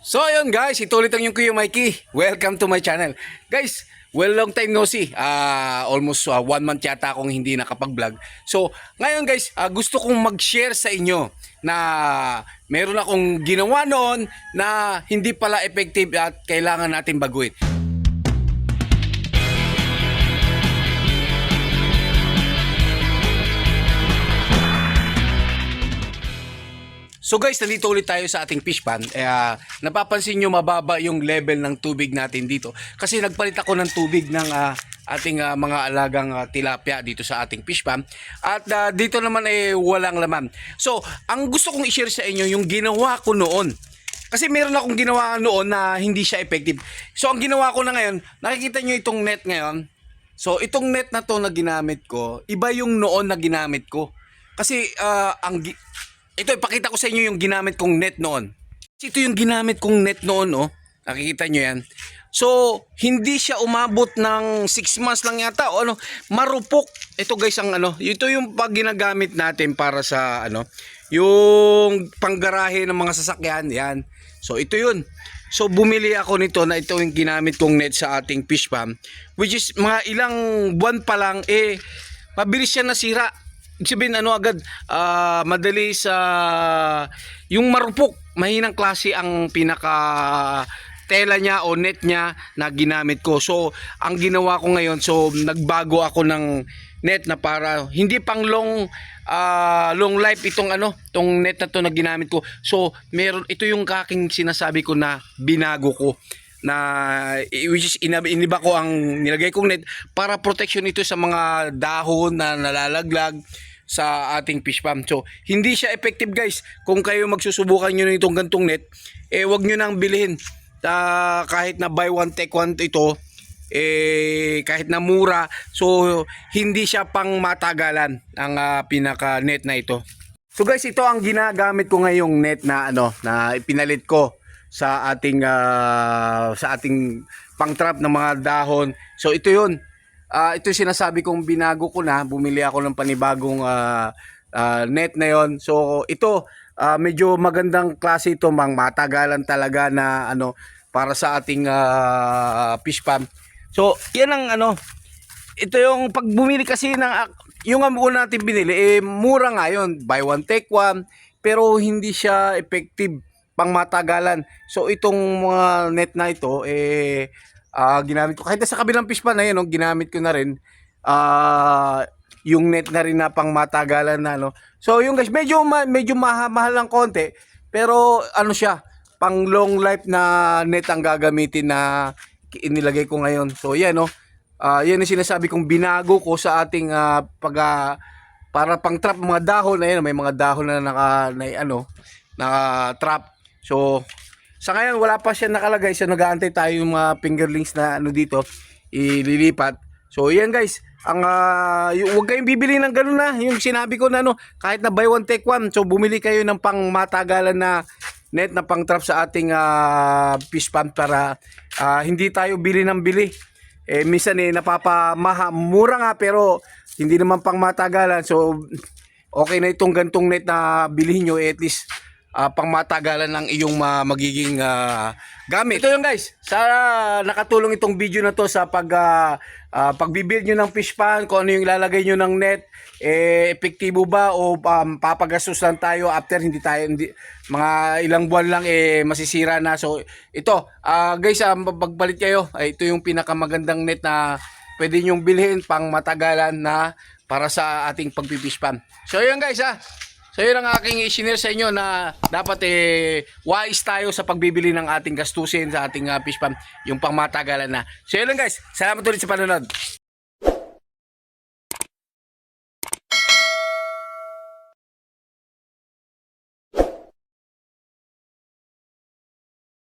So ayun guys, ito ulit ang yung Kuya Mikey. Welcome to my channel. Guys, well long time no see. Ah, almost ah, one month yata akong hindi nakapag-vlog. So ngayon guys, ah, gusto kong mag-share sa inyo na meron akong ginawa noon na hindi pala effective at kailangan natin baguhin. So guys, nandito ulit tayo sa ating fish pan. Eh, ah, napapansin nyo mababa yung level ng tubig natin dito. Kasi nagpalit ako ng tubig ng ah, ating ah, mga alagang ah, tilapia dito sa ating fish pan. At ah, dito naman eh walang laman. So, ang gusto kong i-share sa inyo yung ginawa ko noon. Kasi meron akong ginawa noon na hindi siya effective. So, ang ginawa ko na ngayon, nakikita nyo itong net ngayon. So, itong net na to na ginamit ko, iba yung noon na ginamit ko. Kasi, ah, ang... ito, ipakita ko sa inyo yung ginamit kong net noon. Ito yung ginamit kong net noon, oh. Nakikita nyo yan. So, hindi siya umabot ng 6 months lang yata o ano, marupok. Ito guys ang ano, ito yung pag ginagamit natin para sa ano, yung panggarahe ng mga sasakyan, yan. So, ito yun. So, bumili ako nito na ito yung ginamit kong net sa ating fish farm, which is mga ilang buwan pa lang, eh, mabilis siya nasira. Sabihin ano agad ah, madali sa yung marupok mahinang klase ang pinaka tela niya o net niya na ginamit ko. So ang ginawa ko ngayon so nagbago ako ng net na para hindi pang long ah, long life itong ano tong net na to na ginamit ko. So meron ito yung kaking sinasabi ko na binago ko na which is iniba ko ang nilagay kong net para protection ito sa mga dahon na nalalaglag sa ating fish farm. So, hindi siya effective guys. Kung kayo magsusubukan nyo nitong gantong net, eh wag nyo nang bilhin. Ah, kahit na buy one take one ito, eh kahit na mura, so hindi siya pang matagalan ang ah, pinaka net na ito. So guys, ito ang ginagamit ko ngayong net na ano, na ipinalit ko sa ating ah, sa ating pang-trap ng mga dahon. So ito 'yun. Ah, ito yung sinasabi kong binago ko na, bumili ako ng panibagong ah, ah, net na 'yon. So ito ah, medyo magandang klase ito, mang matagalan talaga na ano para sa ating ah, fish farm. So, 'yan ang ano, ito yung pag bumili kasi ng yung ang una natin binili eh mura nga yun buy one take one pero hindi siya effective pang matagalan so itong mga net na ito eh ah, ginamit ko. Kahit na sa kabilang fish pan na yun no, ginamit ko na rin. Ah yung net na rin na pang matagalan na no. So yung guys medyo ma- medyo maha- mahal ng konti pero ano siya pang long life na net ang gagamitin na inilagay ko ngayon. So yan no. Ah, yan yung sinasabi kong binago ko sa ating ah, pag ah, para pang trap mga dahon. Ayun may mga dahon na naka na, ano naka trap. So sa ngayon wala pa siya nakalagay. So nag-aantay tayo yung mga fingerlings na ano dito ililipat. So yan guys, ang ah, yung, huwag kayong bibili ng ganun na yung sinabi ko na ano kahit na buy one take one so bumili kayo ng pang matagalan na net na pang trap sa ating ah, fish pond para ah, hindi tayo bili ng bili. Eh minsan eh napapamaha mura nga pero hindi naman pang matagalan. So okay na itong gantong net na bilhin nyo eh, at least ah, pang matagalan ng iyong ma- magiging ah, gamit. Ito yung guys. Sa nakatulong itong video na to sa pag uh, pagbibuild nyo ng fish pan kung ano yung ilalagay nyo ng net eh epektibo ba o um, papagastos lang tayo after hindi tayo hindi, mga ilang buwan lang eh masisira na. So ito ah, guys ah, pagbalit kayo. Ay ito yung pinakamagandang net na pwede nyong bilhin pang matagalan na para sa ating pagpifish pan. So yun guys ah So yun ang aking i-share sa inyo na dapat eh wise tayo sa pagbibili ng ating gastusin sa ating uh, fish farm yung pangmatagalan na. So yun lang guys. Salamat ulit sa panonood.